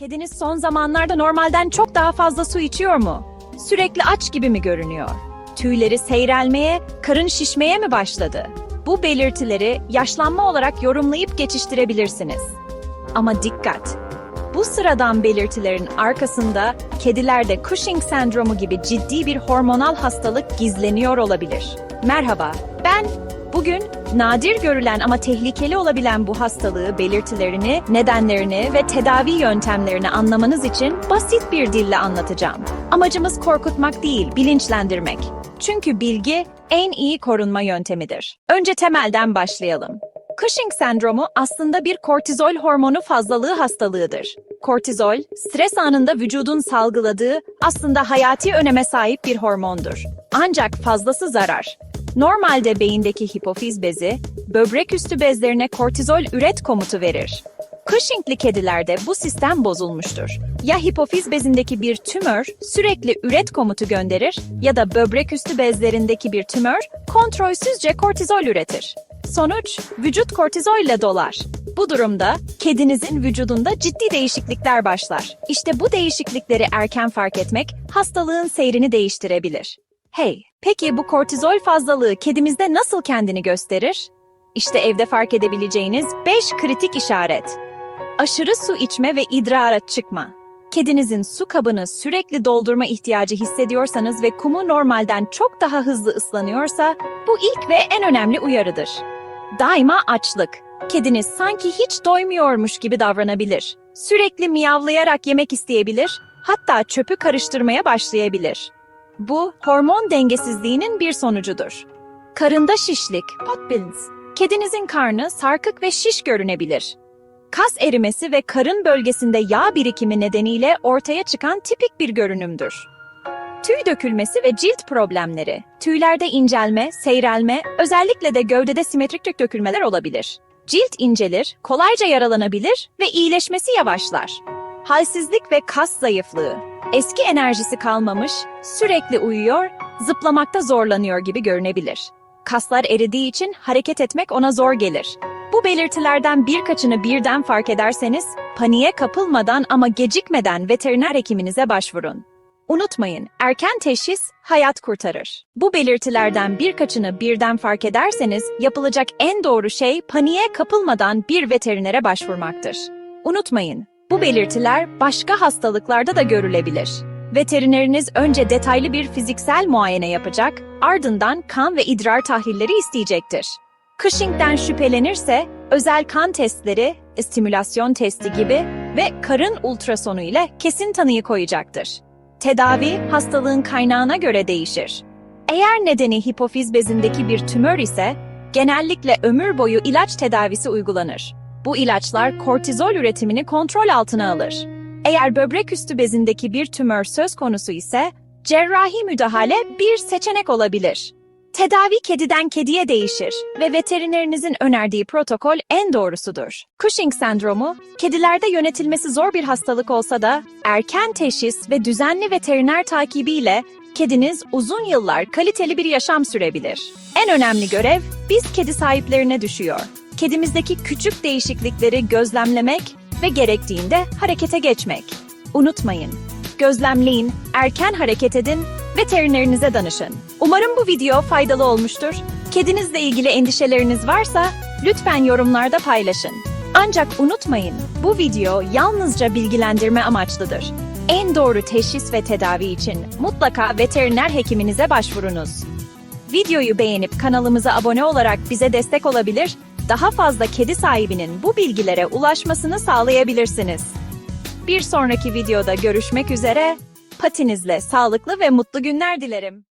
Kediniz son zamanlarda normalden çok daha fazla su içiyor mu? Sürekli aç gibi mi görünüyor? Tüyleri seyrelmeye, karın şişmeye mi başladı? Bu belirtileri yaşlanma olarak yorumlayıp geçiştirebilirsiniz. Ama dikkat! Bu sıradan belirtilerin arkasında kedilerde Cushing sendromu gibi ciddi bir hormonal hastalık gizleniyor olabilir. Merhaba, ben bugün nadir görülen ama tehlikeli olabilen bu hastalığı belirtilerini, nedenlerini ve tedavi yöntemlerini anlamanız için basit bir dille anlatacağım. Amacımız korkutmak değil, bilinçlendirmek. Çünkü bilgi en iyi korunma yöntemidir. Önce temelden başlayalım. Cushing sendromu aslında bir kortizol hormonu fazlalığı hastalığıdır. Kortizol, stres anında vücudun salgıladığı aslında hayati öneme sahip bir hormondur. Ancak fazlası zarar. Normalde beyindeki hipofiz bezi, böbrek üstü bezlerine kortizol üret komutu verir. Cushing'li kedilerde bu sistem bozulmuştur. Ya hipofiz bezindeki bir tümör sürekli üret komutu gönderir ya da böbrek üstü bezlerindeki bir tümör kontrolsüzce kortizol üretir. Sonuç, vücut kortizol ile dolar. Bu durumda kedinizin vücudunda ciddi değişiklikler başlar. İşte bu değişiklikleri erken fark etmek hastalığın seyrini değiştirebilir. Hey, peki bu kortizol fazlalığı kedimizde nasıl kendini gösterir? İşte evde fark edebileceğiniz 5 kritik işaret. Aşırı su içme ve idrara çıkma. Kedinizin su kabını sürekli doldurma ihtiyacı hissediyorsanız ve kumu normalden çok daha hızlı ıslanıyorsa bu ilk ve en önemli uyarıdır. Daima açlık. Kediniz sanki hiç doymuyormuş gibi davranabilir. Sürekli miyavlayarak yemek isteyebilir, hatta çöpü karıştırmaya başlayabilir. Bu hormon dengesizliğinin bir sonucudur. Karında şişlik, potbins. Kedinizin karnı sarkık ve şiş görünebilir. Kas erimesi ve karın bölgesinde yağ birikimi nedeniyle ortaya çıkan tipik bir görünümdür. Tüy dökülmesi ve cilt problemleri. Tüylerde incelme, seyrelme, özellikle de gövdede simetrik dökülmeler olabilir. Cilt incelir, kolayca yaralanabilir ve iyileşmesi yavaşlar. Halsizlik ve kas zayıflığı. Eski enerjisi kalmamış, sürekli uyuyor, zıplamakta zorlanıyor gibi görünebilir. Kaslar eridiği için hareket etmek ona zor gelir. Bu belirtilerden birkaçını birden fark ederseniz, paniğe kapılmadan ama gecikmeden veteriner hekiminize başvurun. Unutmayın, erken teşhis hayat kurtarır. Bu belirtilerden birkaçını birden fark ederseniz yapılacak en doğru şey paniğe kapılmadan bir veterinere başvurmaktır. Unutmayın, bu belirtiler başka hastalıklarda da görülebilir. Veterineriniz önce detaylı bir fiziksel muayene yapacak, ardından kan ve idrar tahlilleri isteyecektir. Cushing'den şüphelenirse özel kan testleri, stimülasyon testi gibi ve karın ultrasonu ile kesin tanıyı koyacaktır. Tedavi hastalığın kaynağına göre değişir. Eğer nedeni hipofiz bezindeki bir tümör ise genellikle ömür boyu ilaç tedavisi uygulanır. Bu ilaçlar kortizol üretimini kontrol altına alır. Eğer böbrek üstü bezindeki bir tümör söz konusu ise cerrahi müdahale bir seçenek olabilir. Tedavi kediden kediye değişir ve veterinerinizin önerdiği protokol en doğrusudur. Cushing sendromu, kedilerde yönetilmesi zor bir hastalık olsa da erken teşhis ve düzenli veteriner takibiyle kediniz uzun yıllar kaliteli bir yaşam sürebilir. En önemli görev biz kedi sahiplerine düşüyor. Kedimizdeki küçük değişiklikleri gözlemlemek ve gerektiğinde harekete geçmek. Unutmayın, gözlemleyin, erken hareket edin, veterinerinize danışın. Umarım bu video faydalı olmuştur. Kedinizle ilgili endişeleriniz varsa lütfen yorumlarda paylaşın. Ancak unutmayın, bu video yalnızca bilgilendirme amaçlıdır. En doğru teşhis ve tedavi için mutlaka veteriner hekiminize başvurunuz. Videoyu beğenip kanalımıza abone olarak bize destek olabilir, daha fazla kedi sahibinin bu bilgilere ulaşmasını sağlayabilirsiniz. Bir sonraki videoda görüşmek üzere, patinizle sağlıklı ve mutlu günler dilerim.